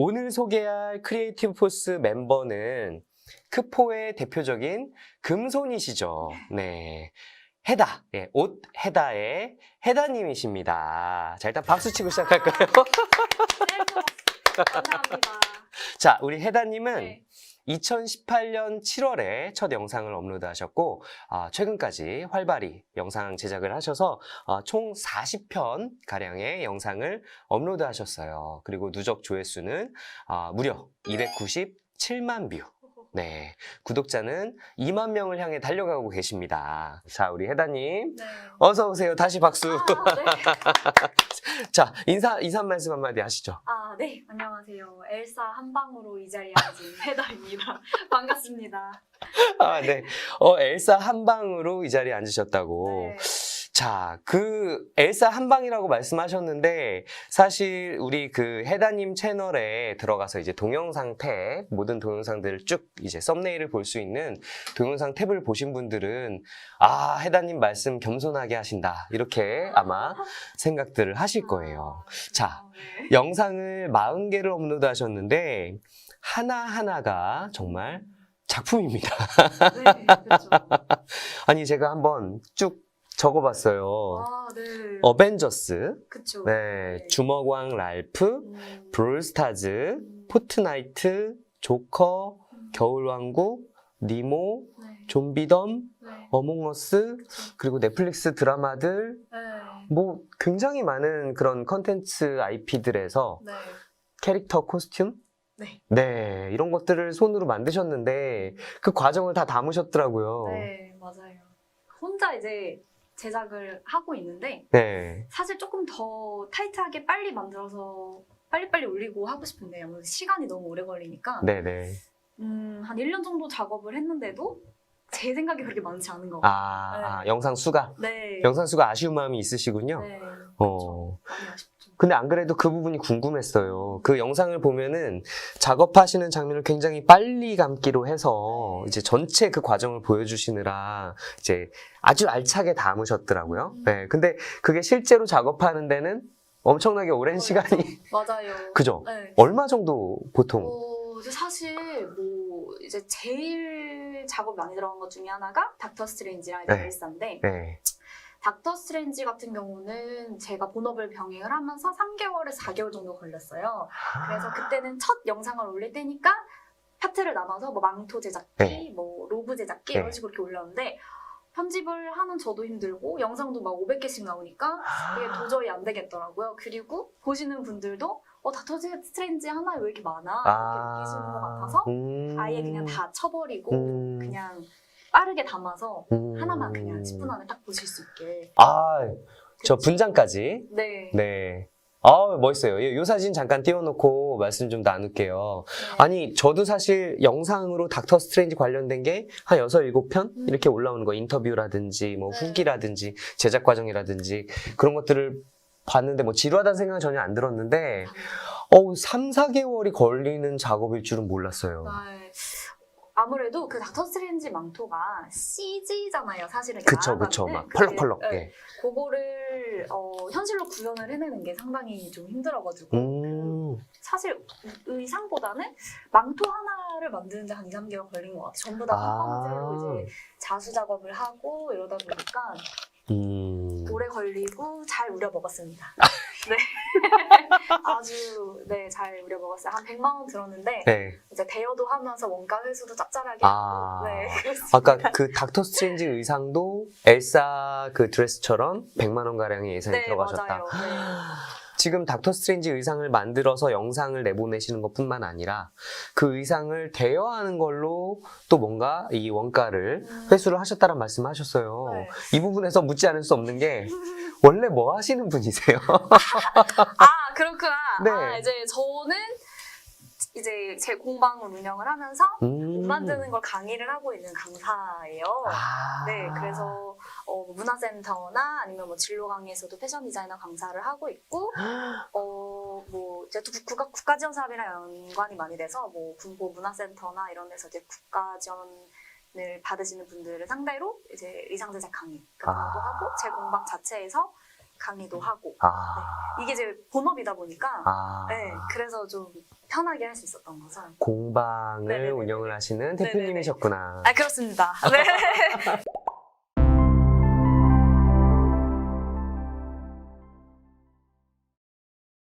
오늘 소개할 크리에이티브 포스 멤버는 크포의 대표적인 금손이시죠. 네. 해다, 예, 옷 해다의 해다님이십니다. 자, 일단 박수 치고 시작할까요? 감사합니다. 자, 우리 해다님은 네. 2018년 7월에 첫 영상을 업로드하셨고 아, 최근까지 활발히 영상 제작을 하셔서 아, 총 40편 가량의 영상을 업로드하셨어요. 그리고 누적 조회수는 아, 무려 297만 뷰. 네, 구독자는 2만 명을 향해 달려가고 계십니다. 자, 우리 해다님 네. 어서 오세요. 다시 박수. 아, 네. 자, 인사 인사 말씀 한마디 하시죠. 아, 네. 안녕하세요. 엘사 한 방으로 이 자리에 앉은 해다입니다. 반갑습니다. 아, 네. 어, 엘사 한 방으로 이 자리에 앉으셨다고. 네. 자, 그 엘사 한방이라고 말씀하셨는데 사실 우리 그 해다님 채널에 들어가서 이제 동영상 탭 모든 동영상들을 쭉 이제 썸네일을 볼 수 있는 동영상 탭을 보신 분들은 아 해다님 말씀 겸손하게 하신다 이렇게 아마 생각들을 하실 거예요. 자. 영상을 40개를 업로드하셨는데 하나 하나가 정말 작품입니다. 네, 그렇죠. 아니 제가 한번 쭉 적어봤어요. 아, 네. 어벤져스, 그쵸. 네, 주먹왕 랄프, 음, 브롤스타즈, 음, 포트나이트, 조커, 음, 겨울왕국, 니모, 네. 좀비덤, 네. 어몽어스, 그쵸. 그리고 넷플릭스 드라마들, 네. 뭐 굉장히 많은 그런 컨텐츠 IP들에서 네. 캐릭터 코스튬, 네. 네, 이런 것들을 손으로 만드셨는데 그 과정을 다 담으셨더라고요. 네, 맞아요. 혼자 이제 제작을 하고 있는데 네. 사실 조금 더 타이트하게 빨리 만들어서 빨리빨리 올리고 하고 싶은데 아무래도 시간이 너무 오래 걸리니까 네네. 음, 한 1년 정도 작업을 했는데도 제 생각이 그렇게 많지 않은 것 같아요. 아, 아, 영상 수가? 네. 영상 수가 아쉬운 마음이 있으시군요. 네. 어. 근데 안 그래도 그 부분이 궁금했어요. 그 영상을 보면은 작업하시는 장면을 굉장히 빨리 감기로 해서 이제 전체 그 과정을 보여주시느라 이제 아주 알차게 담으셨더라고요. 음. 네. 근데 그게 실제로 작업하는 데는 엄청나게 오랜 시간이, 맞아요. 그죠? 네. 얼마 정도 보통? 어, 사실 뭐 이제 제일 작업 많이 들어간 것 중에 하나가 닥터 스트레인지랑 네. 엘사인데 네. 닥터 스트레인지 같은 경우는 제가 본업을 병행을 하면서 3개월에서 4개월 정도 걸렸어요. 그래서 그때는 첫 영상을 올릴 때니까 파트를 나눠서 뭐 망토 제작기, 네. 뭐 로브 제작기 네. 이런 식으로 이렇게 올렸는데 편집을 하는 저도 힘들고 영상도 막 500개씩 나오니까 이게 도저히 안 되겠더라고요. 그리고 보시는 분들도 어 닥터 스트레인지 하나에 왜 이렇게 많아 이렇게 느끼시는 것 같아서 음. 아예 그냥 다 쳐버리고 음. 그냥 빠르게 담아서 음. 하나만 그냥 10분 안에 딱 보실 수 있게. 아, 저 분장까지. 네. 네. 아, 멋있어요. 이- 요 사진 잠깐 띄워놓고 말씀 좀 나눌게요. 네. 아니, 저도 사실 영상으로 닥터 스트레인지 관련된 게한 6, 7편? 음. 이렇게 올라오는 거, 인터뷰라든지, 뭐, 네. 후기라든지, 제작 과정이라든지, 그런 것들을 봤는데, 뭐, 지루하다는 생각은 전혀 안 들었는데, 어우, 3, 4개월이 걸리는 작업일 줄은 몰랐어요. 네. 아무래도 그 닥터 스트레인지 망토가 CG잖아요, 사실은. 그쵸. 그쵸. 막, 펄럭펄럭. 네, 예. 그거를 어, 현실로 구현을 해내는 게 상당히 좀 힘들어가지고. 음, 사실 의상보다는 망토 하나를 만드는데 한 2, 3개월 걸린 것 같아요. 전부 다 아. 깜깜제로 이제 자수 작업을 하고 이러다 보니까 음. 오래 걸리고 잘 우려 먹었습니다. 네. 아주 네, 잘 우려 먹었어요. 한 100만 원 들었는데 네. 이제 대여도 하면서 원가 회수도 짭짤하게 아. 하고 네. 그렇습니다. 아까 그 닥터 스트레인지 의상도 엘사 그 드레스처럼 100만 원 가량의 예산이 네, 들어가셨다. 맞아요. 네. 지금 닥터 스트레인지 의상을 만들어서 영상을 내보내시는 것뿐만 아니라 그 의상을 대여하는 걸로 또 뭔가 이 원가를 음. 회수를 하셨다는 말씀하셨어요. 네. 이 부분에서 묻지 않을 수 없는 게 원래 뭐 하시는 분이세요? 아 그렇구나. 네. 아, 이제 저는 이제 제 공방을 운영을 하면서 음. 옷 만드는 걸 강의를 하고 있는 강사예요. 아. 네, 그래서 어, 문화센터나 아니면 뭐 진로 강의에서도 패션 디자이너 강사를 하고 있고, 어, 뭐 이제 또 국가 국가 지원 사업이랑 연관이 많이 돼서 뭐 군보 문화센터나 이런 데서 이제 국가 지원 을 받으시는 분들을 상대로 이제 의상 제작 강의 같은 것도 아. 하고 제 공방 자체에서 강의도 하고 아, 이게 제 본업이다 보니까 아. 네, 그래서 좀 편하게 할 수 있었던 거죠. 공방을 네네네. 운영을 하시는. 대표님이셨구나. 아 그렇습니다. 네.